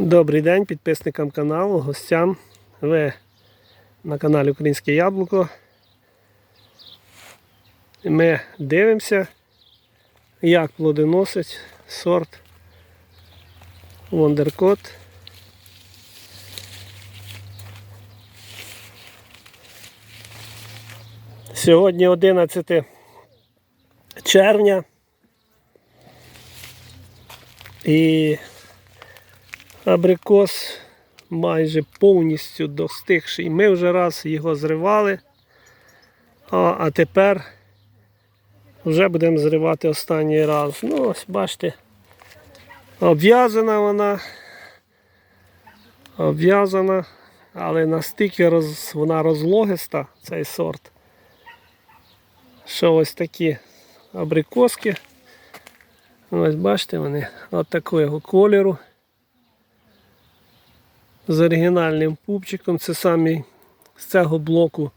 Добрий день підписникам каналу, гостям. Ви на каналі Українське Яблуко. Ми дивимося, як плодоносить сорт Вондеркот. Сьогодні 11 червня. І абрикос майже повністю достигший. Ми вже раз його зривали, а, а тепер вже будемо зривати останній раз. Ну, ось бачите, обв'язана вона. Обв'язана, але настільки роз, вона розлогиста, цей сорт. Що ось такі абрикоски. Ось бачите, вони от такого кольору. З оригінальним пупчиком. Це самі з цього блоку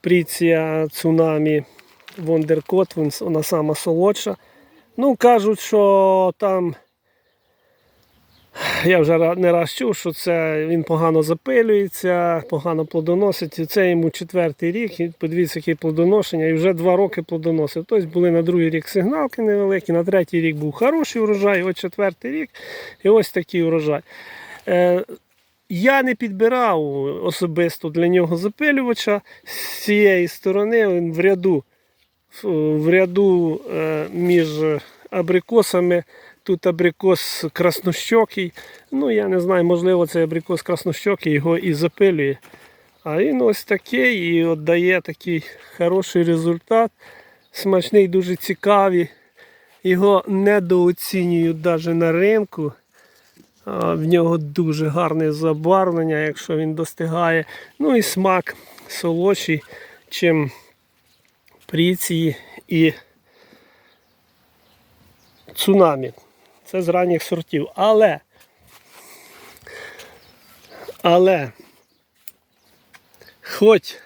Пріція Цунамі Вондеркот, вона сама солодша. Ну, кажуть, що там я вже не раз чув, що це він погано запилюється, погано плодоносить. Це йому четвертий рік. Подивіться, яке плодоношення, і вже два роки плодоносив. Тобто були на другий рік сигналки невеликі, на третій рік був хороший урожай, от четвертий рік, і ось такий урожай. Я не підбирав особисто для нього запилювача з цієї сторони він в ряду, в ряду е, між абрикосами. Тут абрикос краснощокий. Ну, я не знаю, можливо, цей абрикос краснощокий його і запилює. А він ось такий і от дає такий хороший результат. Смачний, дуже цікавий. Його недооцінюють навіть на ринку. В нього дуже гарне забарвлення, якщо він достигає. Ну і смак солодший, чим пріції і цунамі. Це з ранніх сортів. Але, але, хоч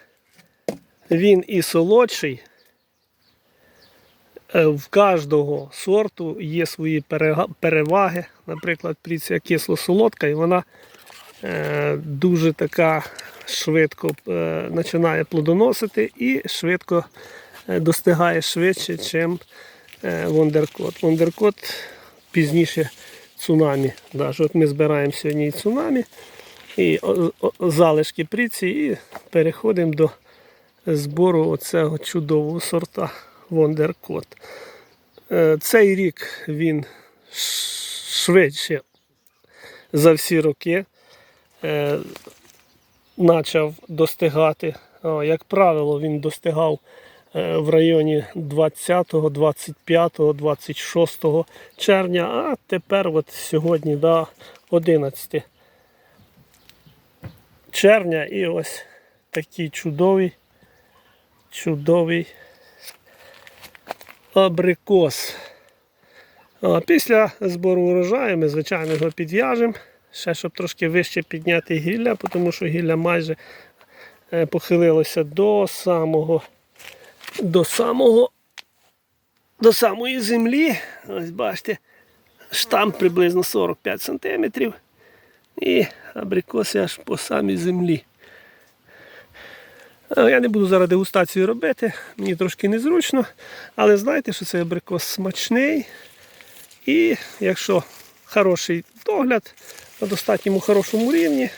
він і солодший, в кожного сорту є свої переваги. Наприклад, пріція кисло-солодка, і вона е, дуже така швидко е, починає плодоносити і швидко е, достигає швидше, ніж Вондеркот. Вондеркот пізніше цунамі. От ми збираємо сьогодні і цунамі, і залишки пріці, і переходимо до збору оцього чудового сорта Вондеркот. Е, Цей рік він швидше за всі роки е, почав достигати. Як правило, він достигав е, в районі 20, 25, 26 червня, а тепер от сьогодні да, 11 червня і ось такий чудовий, чудовий абрикос. Після збору урожаю ми, звичайно, його підв'яжемо. Ще щоб трошки вище підняти гілля, тому що гілля майже е, похилилося до самого до самого до самої землі. Ось бачите, штамп приблизно 45 см. І абрикоси аж по самій землі. Е, Я не буду зараз дегустацію робити, мені трошки незручно, але знаєте, що цей абрикос смачний. І якщо хороший догляд на достатньому хорошому рівні,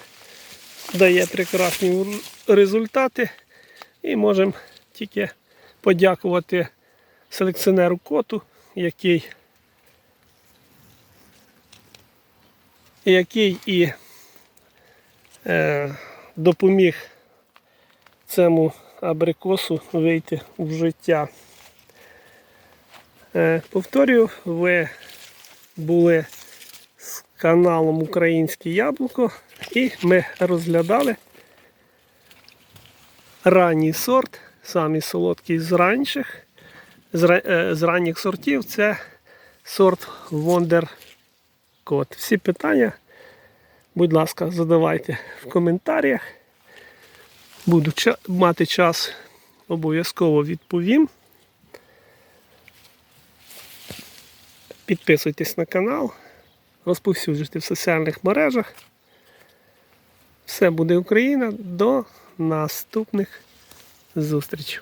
дає прекрасні результати. І можемо тільки подякувати селекціонеру коту, який, який і е, допоміг цьому абрикосу вийти в життя. Е, повторюю, ви були з каналом Українське Яблуко і ми розглядали ранній сорт, самий солодкий з ранніх, з, е, ранніх сортів це сорт Wonder Code. Всі питання, будь ласка, задавайте в коментарях. Буду мати час, обов'язково відповім. Підписуйтесь на канал, розповсюджуйте в соціальних мережах. Все буде Україна. До наступних зустрічей.